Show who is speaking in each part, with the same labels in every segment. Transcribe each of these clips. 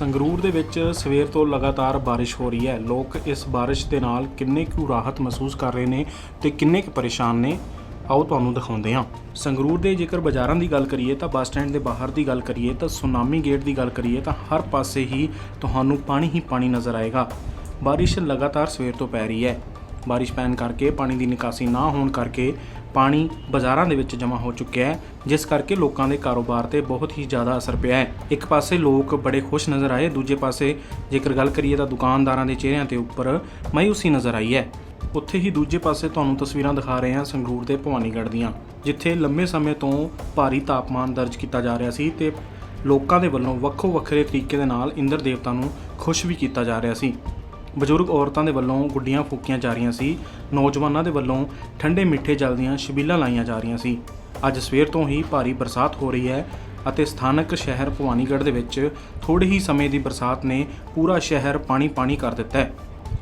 Speaker 1: ਸੰਗਰੂਰ ਦੇ ਵਿੱਚ ਸਵੇਰ ਤੋਂ ਲਗਾਤਾਰ ਬਾਰਿਸ਼ ਹੋ ਰਹੀ ਹੈ। ਲੋਕ ਇਸ ਬਾਰਿਸ਼ ਦੇ ਨਾਲ ਕਿੰਨੇ ਕੁ ਰਾਹਤ ਮਹਿਸੂਸ ਕਰ ਰਹੇ ਨੇ ਤੇ ਕਿੰਨੇ ਕੁ ਪਰੇਸ਼ਾਨ ਨੇ? ਆਓ ਤੁਹਾਨੂੰ ਦਿਖਾਉਂਦੇ ਹਾਂ। ਸੰਗਰੂਰ ਦੇ ਜੇਕਰ ਬਾਜ਼ਾਰਾਂ ਦੀ ਗੱਲ ਕਰੀਏ ਤਾਂ ਬੱਸ ਸਟੈਂਡ ਦੇ ਬਾਹਰ ਦੀ ਗੱਲ ਕਰੀਏ ਤਾਂ ਸੁਨਾਮੀ ਗੇਟ ਦੀ ਗੱਲ ਕਰੀਏ ਤਾਂ ਹਰ ਪਾਸੇ ਹੀ ਤੁਹਾਨੂੰ ਪਾਣੀ ਹੀ ਪਾਣੀ ਨਜ਼ਰ ਆਏਗਾ। ਬਾਰਿਸ਼ ਲਗਾਤਾਰ ਸਵੇਰ ਤੋਂ ਪੈ ਰਹੀ ਹੈ। ਬਾਰਿਸ਼ ਪੈਣ ਕਰਕੇ, ਪਾਣੀ ਦੀ ਨਿਕਾਸੀ ਨਾ ਹੋਣ ਕਰਕੇ ਪਾਣੀ ਬਾਜ਼ਾਰਾਂ ਦੇ ਵਿੱਚ ਜਮ੍ਹਾਂ ਹੋ ਚੁੱਕਿਆ ਹੈ, ਜਿਸ ਕਰਕੇ ਲੋਕਾਂ ਦੇ ਕਾਰੋਬਾਰ ਤੇ ਬਹੁਤ ਹੀ ਜ਼ਿਆਦਾ ਅਸਰ ਪਿਆ ਹੈ। ਇੱਕ ਪਾਸੇ ਲੋਕ ਬੜੇ ਖੁਸ਼ ਨਜ਼ਰ ਆਏ, ਦੂਜੇ ਪਾਸੇ ਜੇਕਰ ਗੱਲ ਕਰੀਏ ਤਾਂ ਦੁਕਾਨਦਾਰਾਂ ਦੇ ਚਿਹਰਿਆਂ ਤੇ ਉੱਪਰ ਮਾਯੂਸੀ ਨਜ਼ਰ ਆਈ ਹੈ। ਉੱਥੇ ਹੀ ਦੂਜੇ ਪਾਸੇ ਤੁਹਾਨੂੰ ਤਸਵੀਰਾਂ ਦਿਖਾ ਰਹੇ ਹਾਂ ਸੰਗਰੂਰ ਦੇ ਭਵਾਨੀਗੜ੍ਹ ਦੀਆਂ, ਜਿੱਥੇ ਲੰਮੇ ਸਮੇਂ ਤੋਂ ਭਾਰੀ ਤਾਪਮਾਨ ਦਰਜ ਕੀਤਾ ਜਾ ਰਿਹਾ ਸੀ ਤੇ ਲੋਕਾਂ ਦੇ ਵੱਲੋਂ ਵੱਖੋ ਵੱਖਰੇ ਤਰੀਕੇ ਦੇ ਨਾਲ ਇੰਦਰ ਦੇਵਤਾ ਨੂੰ ਖੁਸ਼ ਵੀ ਕੀਤਾ ਜਾ ਰਿਹਾ ਸੀ। ਬਜ਼ੁਰਗ ਔਰਤਾਂ ਦੇ ਵੱਲੋਂ ਗੁੱਡੀਆਂ ਫੂਕੀਆਂ ਜਾ ਰਹੀਆਂ ਸੀ। ਨੌਜਵਾਨਾਂ ਦੇ ਵੱਲੋਂ ਠੰਡੇ ਮਿੱਠੇ ਜਲ ਦੀਆਂ ਛਬੀਲਾਂ ਲਾਈਆਂ ਜਾ ਰਹੀਆਂ ਸੀ। ਅੱਜ ਸਵੇਰ ਤੋਂ ਹੀ ਭਾਰੀ ਬਰਸਾਤ ਹੋ ਰਹੀ ਹੈ ਅਤੇ ਸਥਾਨਕ ਸ਼ਹਿਰ ਭਵਾਨੀਗੜ੍ਹ ਦੇ ਵਿੱਚ ਥੋੜੇ ਹੀ ਸਮੇਂ ਦੀ ਬਰਸਾਤ ਨੇ ਪੂਰਾ ਸ਼ਹਿਰ ਪਾਣੀ-ਪਾਣੀ ਕਰ ਦਿੱਤਾ ਹੈ।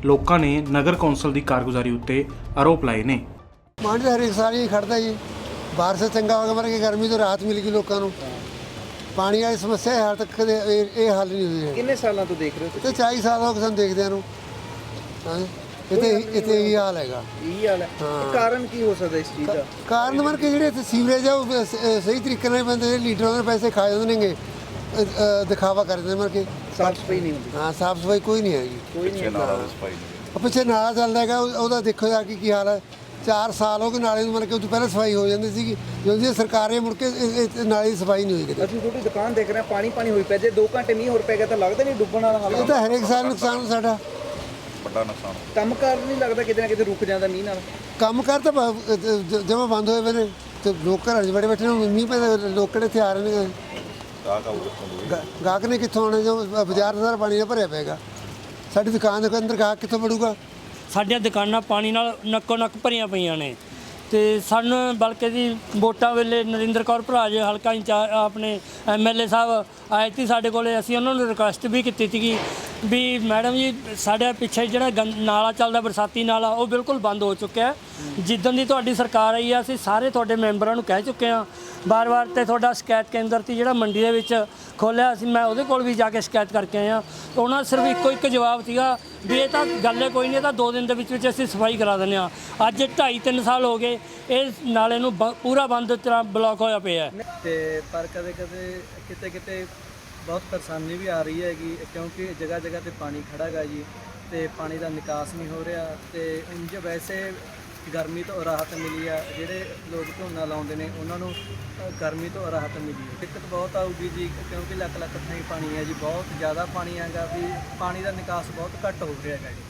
Speaker 1: ਲੋਕਾਂ ਨੇ ਨਗਰ ਕੌਂਸਲ ਦੀ ਕਾਰਗੁਜ਼ਾਰੀ ਉੱਤੇ ਆਰੋਪ ਲਾਏ ਨੇ।
Speaker 2: ਪਾਣੀ ਤਾਂ ਹਰੇਕ ਖੜਦਾ ਜੀ। ਬਾਰਿਸ਼ ਚੰਗਾ ਹੋ ਗਿਆ ਮਰ ਕੇ ਗਰਮੀ ਤੋਂ ਰਾਹਤ ਮਿਲ ਗਈ ਲੋਕਾਂ ਨੂੰ। ਪਾਣੀ ਵਾਲੀ ਸਮੱਸਿਆ ਹਾਲ ਤੱਕ ਕਦੇ ਇਹ ਇਹ ਹੱਲ ਨਹੀਂ ਹੋਈ ਹੈ
Speaker 3: ਕਿੰਨੇ ਸਾਲਾਂ ਤੋਂ ਦੇਖ ਰਹੇ ਹੋ
Speaker 2: ਤੇ 40 ਸਾਲ ਹੋ ਗਏ ਸਾਨੂੰ ਦੇਖਦਿਆਂ ਨੂੰ। ਹਾਂ? ਇੱਥੇ ਇੱਥੇ ਇਹ ਹਾਲ ਹੈਗਾ।
Speaker 3: ਇਹ ਹਾਲ ਹੈ। ਇਹ ਕਾਰਨ ਕੀ ਹੋ ਸਕਦਾ ਇਸ ਚੀਜ਼ ਦਾ?
Speaker 2: ਕਾਰਨ ਮਰ ਕੇ ਜਿਹੜੇ ਇੱਥੇ ਸੀਵਰੇਜ ਆ ਉਹ ਸ- ਅ, ਸਹੀ ਤਰੀਕੇ ਨਾਲ ਬੰਦੇ ਲੀਟਰਾਂ ਦੇ ਪੈਸੇ ਖਾ ਜਾਂਦੇ ਨੇਗੇ। ਅ, ਅ, ਦਿਖਾਵਾ ਕਰਦੇ ਮਰ ਕੇ।
Speaker 3: ਸਾਫ਼ ਸਫ਼ਾਈ ਨਹੀਂ ਹੁੰਦੀ।
Speaker 2: ਹਾਂ ਸਾਫ਼ ਸਫ਼ਾਈ ਕੋਈ ਨਹੀਂ ਹੈਗੀ।
Speaker 3: ਕੋਈ ਨਹੀਂ
Speaker 2: ਉਹ ਪਿੱਛੇ ਨਾਲਾ ਚੱਲਦਾ ਹੈਗਾ ਉਹ- ਉਹਦਾ ਦੇਖੋ ਜਾ ਕੇ ਕੀ ਹਾਲ ਹੈ। 4 ਸਾਲ ਹੋ ਗਏ ਨਾਲੇ ਨੂੰ ਮਰ ਕੇ ਉਹ ਤੋਂ ਪਹਿਲਾਂ ਸਫ਼ਾਈ ਹੋ ਜਾਂਦੀ ਸੀਗੀ। ਜਦੋਂ ਦੀ ਸਰਕਾਰੇ ਮੁੜ ਕੇ ਇਹ- ਇਹ ਨਾਲੇ ਦੀ ਸਫ਼ਾਈ ਨਹੀਂ ਹੋਈ ਕਿਤੇ
Speaker 3: ਅਸੀਂ ਤੁਹਾਡੀ ਦੁਕਾਨ ਦੇਖ ਰਹੇ ਹਾਂ ਪਾਣੀ ਪਾਣੀ ਹੋਈ ਪਿਆ। ਜੇ 2 ਘੰਟੇ ਮੀਂਹ ਹੋਰ ਪੈ ਗਿਆ ਤਾਂ ਲੱਗਦਾ ਨਹੀਂ ਡੁੱਬਣ ਵਾਲਾ ਹਾਲ
Speaker 2: ਇਹ ਤਾਂ ਹਰੇਕ ਸਾਲ ਨੁਕਸਾਨ ਸਾਡਾ।
Speaker 3: ਕੰਮ ਕਾਰ ਨਹੀਂ ਲੱਗਦਾ ਕਿਤੇ ਨਾ ਕਿਤੇ ਰੁਕ ਜਾਂਦਾ ਮੀਂਹ ਨਾਲ।
Speaker 2: ਕੰਮ ਕਰ ਤਾਂ ਜਮਾ ਬੰਦ ਹੋਏ ਪਏ ਨੇ। ਤੇ ਲੋਕ ਘਰਾਂ 'ਚ ਬੜੇ ਬੈਠੇ ਨੇ ਮੀਂਹ ਪੈਂਦਾ ਲੋਕ ਕਿਹੜੇ ਇੱਥੇ ਆ ਰਹੇ ਨੇ? ਗਾ- ਗਾਹਕ ਨੇ ਕਿੱਥੋਂ ਆਉਣੇ? ਜੋ ਬਾਜ਼ਾਰ ਦਾ ਸਾਰਾ ਪਾਣੀ ਨਾਲ ਭਰਿਆ ਪਏਗਾ। ਸਾਡੀ ਦੁਕਾਨ ਦੇ ਅੰਦਰ ਗਾਹਕ ਕਿੱਥੋਂ ਵੜੂਗਾ?
Speaker 4: ਸਾਡੀਆਂ ਦੁਕਾਨਾਂ ਪਾਣੀ ਨਾਲ ਨੱਕੋ ਨੱਕ ਭਰੀਆਂ ਪਈਆਂ ਨੇ। ਤੇ ਸਾਨੂੰ ਬਲਕਿ ਜੀ ਵੋਟਾਂ ਵੇਲੇ ਨਰਿੰਦਰ ਕੌਰ ਭਰਾਜ ਹਲਕਾ ਇੰਚਾਰਜ, ਆਪਣੇ ਐਮਐਲਏ ਸਾਹਿਬ ਆਏ ਸੀ ਸਾਡੇ ਕੋਲੇ, ਅਸੀਂ ਉਹਨਾਂ ਨੂੰ ਰਿਕੁਐਸਟ ਵੀ ਕੀਤੀ ਸੀਗੀ ਵੀ ਮੈਡਮ ਜੀ, ਸਾਡੇ ਪਿੱਛੇ ਜਿਹੜਾ ਗੰ- ਨਾਲਾ ਚੱਲਦਾ ਬਰਸਾਤੀ ਨਾਲਾ, ਉਹ ਬਿਲਕੁਲ ਬੰਦ ਹੋ ਚੁੱਕਿਆ ਹੈ। ਜਿੱਦਣ ਦੀ ਤੁਹਾਡੀ ਸਰਕਾਰ ਆਈ ਆ, ਅਸੀਂ ਸਾਰੇ ਤੁਹਾਡੇ ਮੈਂਬਰਾਂ ਨੂੰ ਕਹਿ ਚੁੱਕੇ ਹਾਂ। ਬਾਰ-ਬਾਰ ਤੇ ਤੁਹਾਡਾ ਸ਼ਿਕਾਇਤ ਕੇਂਦਰ ਸੀ ਜਿਹੜਾ ਮੰਡੀ ਦੇ ਵਿੱਚ ਖੋਲਿਆ ਅਸੀਂ ਮੈਂ ਉਹਦੇ ਕੋਲ ਵੀ ਜਾ ਕੇ ਸ਼ਿਕਾਇਤ ਕਰਕੇ ਆਇਆ। ਉਹਨਾਂ ਸਿਰਫ ਇੱਕੋ ਇੱਕ ਜਵਾਬ ਸੀਗਾ ਵੀ ਇਹ ਤਾਂ ਗੱਲ ਹੈ, ਕੋਈ ਨਹੀਂ, ਇਹ ਤਾਂ ਦੋ ਦਿਨ ਦੇ ਵਿੱਚ ਵਿੱਚ ਅਸੀਂ ਸਫ਼ਾਈ ਕਰਾ ਦਿੰਦੇ ਆ ਅੱਜ 2.5 3 ਸਾਲ ਹੋ ਗਏ, ਇਹ ਨਾਲੇ ਨੂੰ ਬ- ਪੂਰਾ ਬੰਦ ਤਰ੍ਹਾਂ ਬਲੌਕ ਹੋਇਆ ਪਿਆ ਹੈ।
Speaker 5: ਤੇ ਪਰ ਕਦੇ ਕਦੇ ਕਿਤੇ ਕਿਤੇ ਬਹੁਤ ਪਰੇਸ਼ਾਨੀ ਵੀ ਆ ਰਹੀ ਹੈਗੀ, ਕਿਉਂਕਿ ਜਗ੍ਹਾ ਜਗ੍ਹਾ ਤੇ ਪਾਣੀ ਖੜਾ ਗਾ ਜੀ, ਤੇ ਪਾਣੀ ਦਾ ਨਿਕਾਸ ਨਹੀਂ ਹੋ ਰਿਹਾ, ਤੇ ਉਂਝ ਵੈਸੇ ਗਰਮੀ ਤੋਂ ਰਾਹਤ ਮਿਲੀ ਆ ਜਿਹੜੇ ਲੋਕ ਝੋਨਾ ਲਾਉਂਦੇ ਨੇ ਉਹਨਾਂ ਨੂੰ ਅ, ਗਰਮੀ ਤੋਂ ਰਾਹਤ ਮਿਲੀ ਹੈ। ਦਿੱਕਤ ਬਹੁਤ ਆਊਗੀ ਜੀ ਕਿਉਂਕਿ ਲੱਖ ਲੱਖ ਥਾਈਂ ਪਾਣੀ ਹੈ ਜੀ ਬਹੁਤ ਜ਼ਿਆਦਾ ਪਾਣੀ ਹੈਗਾ ਵੀ ਪਾਣੀ ਦਾ ਨਿਕਾਸ ਬਹੁਤ ਘੱਟ ਹੋ ਰਿਹਾ ਹੈਗਾ ਜੀ।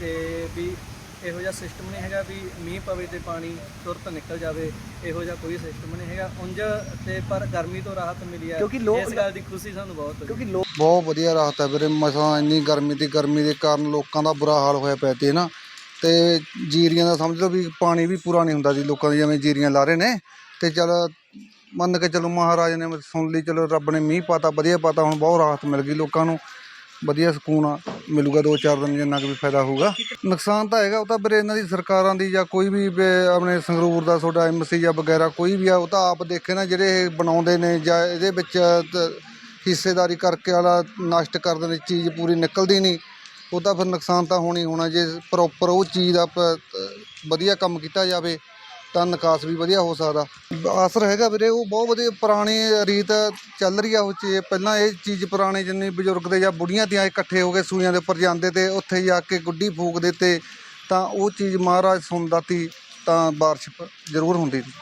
Speaker 5: ਤੇ ਵੀ ਇਹੋ ਜਿਹਾ ਸਿਸਟਮ ਨਹੀਂ ਹੈਗਾ ਵੀ ਮੀਂਹ ਪਵੇ ਤੇ ਪਾਣੀ ਤੁਰਤ ਨਿਕਲ ਜਾਵੇ ਇਹੋ ਜਿਹਾ ਕੋਈ ਸਿਸਟਮ ਨਹੀਂ ਹੈਗਾ। ਉਂਝ ਤੇ ਪਰ ਗਰਮੀ ਤੋਂ ਰਾਹਤ ਮਿਲੀ ਹੈ।
Speaker 3: ਕਿਉਂਕਿ ਲੋਕ-
Speaker 5: ਇਸ ਗੱਲ ਦੀ ਖੁਸ਼ੀ ਸਾਨੂੰ ਬਹੁਤ ਹੋਈ।
Speaker 3: ਕਿਉਂਕਿ ਲੋਕ
Speaker 6: ਬਹੁਤ ਵਧੀਆ ਰਾਹਤ ਹੈ ਵੀਰੇ ਮਸਾਂ ਇੰਨੀ ਗਰਮੀ ਦੀ ਗਰਮੀ ਦੇ ਕਾਰਨ ਲੋਕਾਂ ਦਾ ਬੁਰਾ ਹਾਲ ਹੋਇਆ ਪਿਆ ਤੇ ਨਾ? ਤੇ ਜੀਰੀਆਂ ਦਾ ਸਮਝ ਲਓ ਵੀ ਪਾਣੀ ਵੀ ਪੂਰਾ ਨਹੀਂ ਹੁੰਦਾ ਜੀ, ਲੋਕਾਂ ਦੀ ਜਿਵੇਂ ਜੀਰੀਆਂ ਲਾ ਰਹੇ ਨੇ ਤੇ ਚਲ ਮੰਨ ਕੇ ਚਲੋ ਮਹਾਰਾਜ ਨੇ ਸੁਣ ਲਈ, ਚਲੋ ਰੱਬ ਨੇ ਮੀਂਹ ਪਾਤਾ, ਵਧੀਆ ਪਾਤਾ, ਹੁਣ ਬਹੁਤ ਰਾਹਤ ਮਿਲ ਗਈ ਲੋਕਾਂ ਨੂੰ, ਵਧੀਆ ਸਕੂਨ ਆ ਮਿਲੂਗਾ, ਦੋ ਚਾਰ ਦਿਨ ਜਿੰਨਾ ਕੁ ਵੀ ਫਾਇਦਾ ਹੋਊਗਾ। ਨੁਕਸਾਨ ਤਾਂ ਹੈਗਾ, ਉਹ ਤਾਂ ਵੀਰੇ ਇਹਨਾਂ ਦੀ ਸਰਕਾਰਾਂ ਦੀ ਜਾਂ ਕੋਈ ਵੀ ਆਪਣੇ ਸੰਗਰੂਰ ਦਾ ਤੁਹਾਡਾ ਐਮਸੀ ਜਾਂ ਵਗੈਰਾ ਕੋਈ ਵੀ ਆ, ਉਹ ਤਾਂ ਆਪ ਦੇਖੇ ਨਾ ਜਿਹੜੇ ਇਹ ਬਣਾਉਂਦੇ ਨੇ ਜਾਂ ਇਹਦੇ ਵਿੱਚ ਹਿੱਸੇਦਾਰੀ ਕਰਕੇ ਵਾਲਾ ਨਸ਼ਟ ਕਰ ਦਿੰਦੇ ਚੀਜ਼ ਪੂਰੀ ਨਿਕਲਦੀ ਨਹੀਂ। ਉਹ ਤਾਂ ਫਿਰ ਨੁਕਸਾਨ ਤਾਂ ਹੋਣੀ ਹੋਣਾ, ਜੇ ਪ੍ਰੋਪਰ ਉਹ ਚੀਜ਼ ਦਾ ਵਧੀਆ ਕੰਮ ਕੀਤਾ ਜਾਵੇ, ਤਾਂ ਨਿਕਾਸ ਵੀ ਵਧੀਆ ਹੋ ਸਕਦਾ। ਅਸਰ ਹੈਗਾ ਵੀਰੇ, ਉਹ ਬਹੁਤ ਵਧੀਆ ਪੁਰਾਣੀ ਰੀਤ ਚੱਲ ਰਹੀ ਆ, ਉਹ ਚੀਜ਼ ਪਹਿਲਾਂ ਇਹ ਚੀਜ਼ ਪੁਰਾਣੇ ਜਿੰਨੇ ਬਜ਼ੁਰਗ ਦੇ ਜਾਂ ਬੁੜੀਆਂ ਦੀਆਂ ਇਕੱਠੇ ਹੋ ਕੇ ਸੂਈਆਂ ਦੇ ਉੱਪਰ ਜਾਂਦੇ ਤੇ ਉੱਥੇ ਜਾ ਕੇ ਗੁੱਡੀ ਫੂਕਦੇ ਤੇ ਤਾਂ ਉਹ ਚੀਜ਼ ਮਹਾਰਾਜ ਸੁਣਦਾ ਤੀ ਤਾਂ ਬਾਰਿਸ਼ ਜ਼ਰੂਰ ਹੁੰਦੀ ਸੀ।